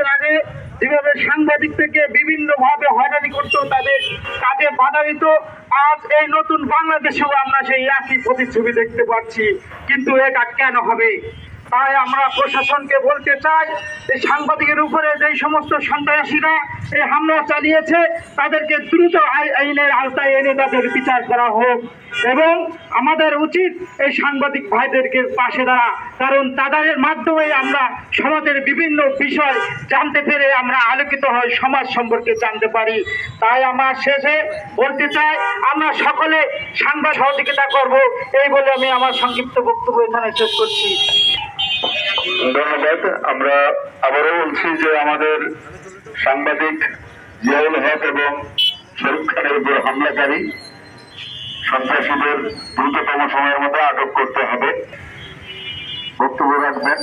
এর আগে যেভাবে সাংবাদিক থেকে বিভিন্ন ভাবে হয়রানি করতো, তাদের কাজে বাধা দিত। আজ এই নতুন বাংলাদেশেও আমরা সেই একই প্রতিচ্ছবি দেখতে পাচ্ছি। কিন্তু এটা কেন হবে? তাই আমরা প্রশাসনকে বলতে চাই, এই সাংবাদিকের উপরে যে সমস্ত সন্ত্রাসীরা এই হামলা চালিয়েছে, তাদেরকে দ্রুত আই- আইনের আওতায় এনে তাদের বিচার করা হোক। এবং আমাদের উচিত এই সাংবাদিক ভাইদেরকে পাশে দাঁড়া, কারণ তাদের মাধ্যমে আমরা সমাজের বিভিন্ন বিষয় জানতে পেরে আমরা আলোকিত হই, সমাজ সম্পর্কে জানতে পারি। তাই আমার শেষে বলতে চাই, আমরা সকলে সাংবাদ সহযোগিতা করব, এই বলে আমি আমার সংক্ষিপ্ত বক্তব্য এখানে শেষ করছি। ধন্যবাদ। আমরা আবারও বলছি যে আমাদের সাংবাদিক জিয়াউল হক এবং শরীফ খানের উপর হামলাকারী সন্ত্রাসীদের দ্রুততম সময়ের মধ্যে আটক করতে হবে। বক্তব্য রাখবেন।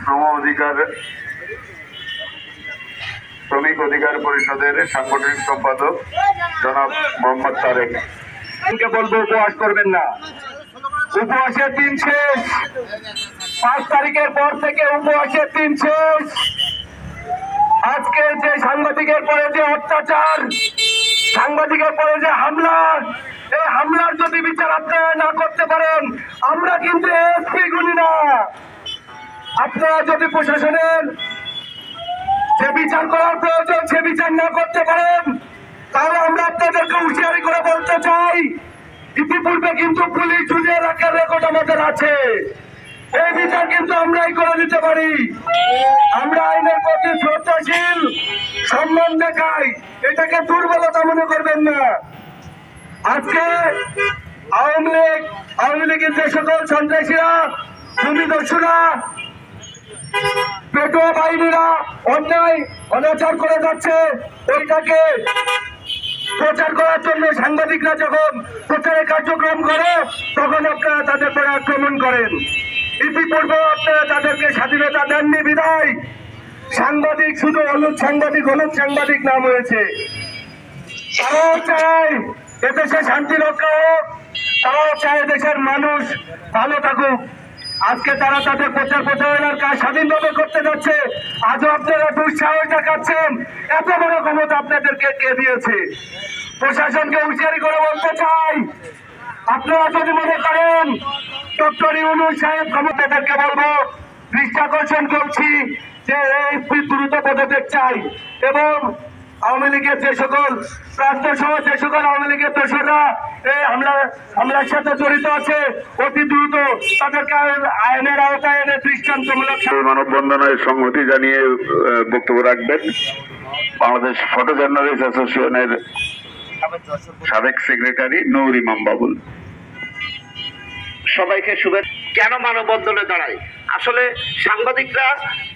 শ্রম অধিকার, শ্রমিক অধিকার পরিষদের সাংগঠনিক সম্পাদক জনাব মোহাম্মদ তারেক। বলব উপবাস করবেন না। উপবাসের দিন শেষ। পাঁচ তারিখের পর থেকে উপবাসের দিন শেষ। আজকে যে সাংবাদিকের পরে যে অত্যাচার, সাংবাদিকের পরে যে হামলা, এই হামলার যদি বিচার আপনারা না করতে পারেন, আমরা কিন্তু এসপি গুনি না। আপনারা যদি প্রশাসনের যে বিচার করার প্রয়োজন, সে বিচার না করতে পারেন, তাহলে আমরা আপনাদেরকে হুঁশিয়ারি করে বলতে চাই, ইতিপূর্বে কিন্তু পুলিশ ঝুলিয়ে রাখার রেকর্ড আমাদের আছে। এই বিচার কিন্তু আমরাই করে দিতে পারি। আমরা আইনের প্রতি শ্রদ্ধাশীল, সম্মান দেখাই। এটাকে দুর্বলতা মনে করবেন না। আজকে আওয়ামী লীগ, আওয়ামী লীগের যে সকল সন্ত্রাসীরা ভূমিদস্যুরা পেটোয়া বাহিনীরা অন্যায়, অনাচার করে যাচ্ছে, ওইটাকে প্রচার করার জন্য সাংবাদিকরা যখন প্রচারের কার্যক্রম করে, তখন আপনারা তাদের উপরে আক্রমণ করেন। ইতিপূর্বে আপনারা তাদেরকে স্বাধীনতা দেননি বিদায়। সাংবাদিক শুধু হলুদ সাংবাদিক হলুদ সাংবাদিক নাম হয়েছে। তারাও চায় এদেশে শান্তি রক্ষা হোক, তারাও চায় দেশের মানুষ ভালো থাকুক। আজকে তারা তাদের প্রচার প্রচারণার কাজ স্বাধীনভাবে করতে যাচ্ছে। আজও আপনারা দুঃসাহস দেখাচ্ছেন এত বড় ক্ষমতা আপনাদেরকে কে দিয়েছে। প্রশাসনকে হুঁশিয়ারি করে বলতে চাই আপনারা যদি মনে করেন, ডক্টর ইউনুস সাহেব ক্ষমতাদেরকে বলব দৃষ্টি আকর্ষণ করছি যে এই দ্রুত পদক্ষেপ চাই। এবং আওয়ামী লীগের যে সকল প্রান্ত সহ যে সকল আওয়ামী লীগের দোষরা এই হামলা, হামলার সাথে জড়িত আছে, অতি দ্রুত তাদেরকে আইনের আওতায় এনে দৃষ্টান্তমূলক এই মানববন্ধনের সংহতি জানিয়ে বক্তব্য রাখবেন। বাংলাদেশ ফটো জার্নালিস্ট অ্যাসোসিয়েশনের সাবেক সেক্রেটারি নৌর ইমাম বাবুল সবাইকে শুভেচ্ছা কেন মানববন্ধনে দাঁড়ায়? আসলে সাংবাদিকরা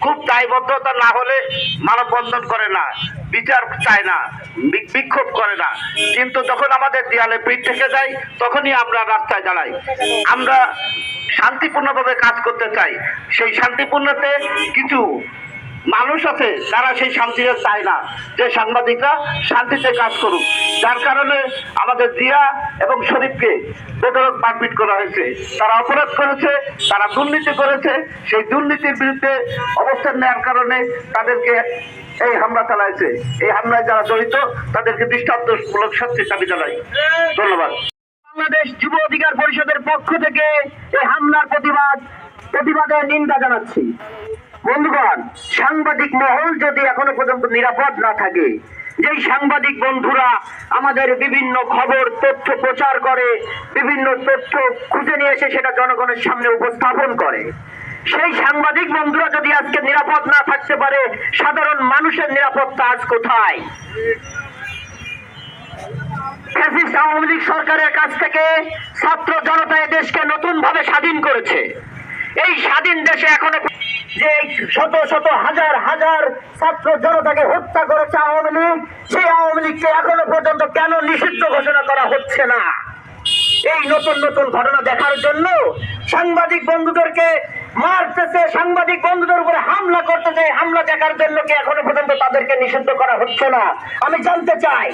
খুব দায়বদ্ধতা না হলে মানববন্ধন করে না বিচার চায় না বিক্ষোভ করে না। কিন্তু যখন আমাদের দেয়ালে পিঠ থেকে যায় তখনই আমরা রাস্তায় দাঁড়াই। আমরা শান্তিপূর্ণভাবে কাজ করতে চাই। সেই শান্তিপূর্ণতে কিছু মানুষ আছে, যারা সেই শান্তিতে চায় না। যে সাংবাদিকরা শান্তিতে কাজ করুক। যার কারণে আমাদের জিয়া এবং শরীফকে বেদরক মারপিট করা হয়েছে। তারা অপরাধ করেছে, তারা দুর্নীতি করেছে। সেই দুর্নীতির বিরুদ্ধে অবস্থান নেওয়ার কারণে তাদেরকে এই হামলা চালাইছে। এই হামলায় যারা জড়িত, তাদেরকে দৃষ্টান্তমূলক শাস্তির দাবি জানাই। ধন্যবাদ। বাংলাদেশ যুব অধিকার পরিষদের পক্ষ থেকে এই হামলার প্রতিবাদ প্রতিবাদের নিন্দা জানাচ্ছি। বন্ধুগণ, সাংবাদিক মহল যদি এখনও পর্যন্ত নিরাপদ না থাকে, যেই সাংবাদিক বন্ধুরা আমাদের বিভিন্ন খবর, তথ্য প্রচার করে, বিভিন্ন তথ্য খুঁজে নিয়ে এসে সেটা জনগণের সামনে উপস্থাপন করে, সেই সাংবাদিক বন্ধুরা যদি আজকে নিরাপদ না থাকতে পারে, সাধারণ মানুষের নিরাপত্তা আজ কোথায়? আওয়ামী লীগ সরকারের কাছ থেকে ছাত্র জনতা দেশকে নতুন ভাবে স্বাধীন করেছে। এই স্বাধীন দেশে এখনও যে শত শত হাজার হাজার ছাত্র জনতাকে হত্যা করেছে আওয়ামী লীগ, সেই আওয়ামী লীগকে এখনও পর্যন্ত কেন নিষিদ্ধ ঘোষণা করা হচ্ছে না? এই নতুন নতুন ঘটনা দেখার জন্য সাংবাদিক বন্ধুদেরকে মারতেছে, সাংবাদিক বন্ধুদের উপরে হামলা করতেছে হামলা দেখার জন্য কি এখনও পর্যন্ত তাদেরকে নিষিদ্ধ করা হচ্ছে না? আমি জানতে চাই,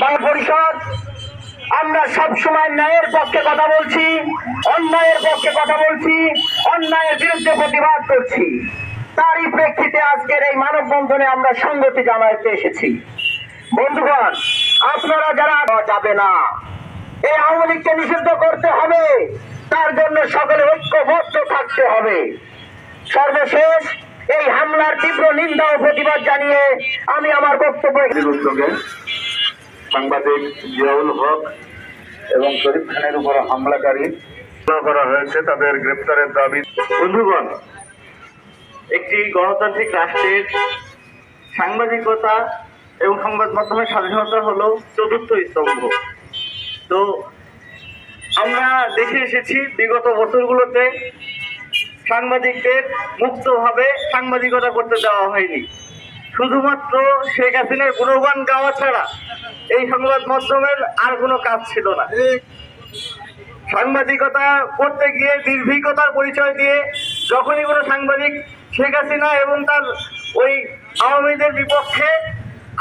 বাংলা পরিষদ আমরা সব সময় ন্যায়ের পক্ষে কথা বলছি, অন্যায়ের পক্ষে কথা বলছি, অন্যায়ের বিরুদ্ধে প্রতিবাদ করছি। তারই প্রেক্ষিতে আজকের এই মানববন্ধনে আমরা সংগতি জানাইতে এসেছি। বন্ধুগণ, আপনারা যারা যাবে না, এই আওয়ামী লীগকে নিষিদ্ধ করতে হবে, তার জন্য সকলে ঐক্যবদ্ধ থাকতে হবে। সর্বশেষ, এই হামলার তীব্র নিন্দা ও প্রতিবাদ জানিয়ে আমি আমার বক্তব্য সাংবাদিক জিয়াউল হক এবং শরীফ খানের উপর হামলাকারী হামলা করা হয়েছে তাদের গ্রেপ্তারের দাবি। বন্ধুগণ, একটি গণতান্ত্রিক রাষ্ট্রের সাংবাদিকতা এবং সংবাদ মাধ্যমের স্বাধীনতা হলো চতুর্থ স্তম্ভ। তো আমরা দেখে এসেছি, বিগত বছরগুলোতে সাংবাদিকদের মুক্তভাবে সাংবাদিকতা করতে দেওয়া হয়নি। শুধুমাত্র শেখ হাসিনার গুণগান গাওয়া ছাড়া এই সংবাদ মাধ্যমের আর কোনো কাজ ছিল না। সাংবাদিকতা করতে গিয়ে, নির্ভীকতার পরিচয় দিয়ে যখনই কোনো সাংবাদিক শেখ হাসিনা এবং তার ওই আওয়ামীদের বিপক্ষে,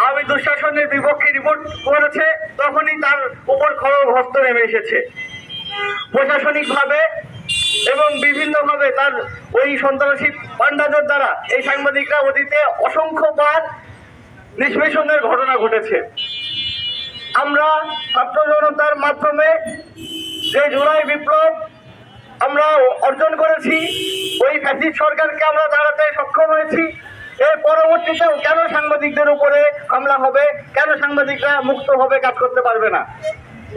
আওয়ামী দুঃশাসনের বিপক্ষে রিপোর্ট করেছে, তখনই তার উপর খড়গ হস্ত নেমে এসেছে। প্রশাসনিকভাবে এবং বিভিন্নভাবে তার ওই সন্ত্রাসী পান্ডাদের দ্বারা এই সাংবাদিকরা অতীতে অসংখ্যবার নিষ্পেষণের ঘটনা ঘটেছে। আমরা ছাত্র জনতার মাধ্যমে যে জুলাই বিপ্লব আমরা অর্জন করেছি, ওই ফ্যাসিস্ট সরকারকে আমরা দাঁড়াতে সক্ষম হয়েছি। এর পরবর্তীতেও কেন সাংবাদিকদের উপরে হামলা হবে, কেন সাংবাদিকরা মুক্তভাবে কাজ করতে পারবে না?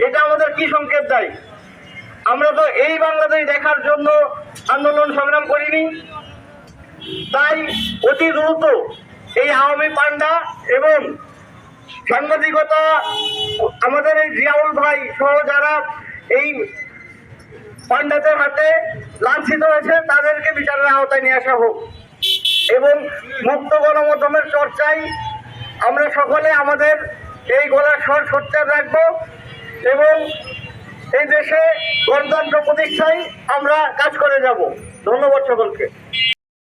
এটা আমাদের কি সংকেত দেয়? আমরা তো এই বাংলাদেশ দেখার জন্য আন্দোলন সংগ্রাম করিনি। তাই অতি দ্রুত এই আওয়ামী পান্ডা এবং সাংবাদিকতা, আমাদের এই জিয়াউল ভাই সহ যারা এই পান্ডাদের হাতে লাঞ্ছিত হয়েছে, তাদেরকে বিচারের আওতায় নিয়ে আসা হোক। এবং মুক্ত গণমাধ্যমের চর্চায় আমরা সকলে আমাদের এই গলার স্বর সোচ্চার রাখব এবং এই দেশে গণতন্ত্র প্রতিষ্ঠায় আমরা কাজ করে যাব। ধন্যবাদ সকলকে।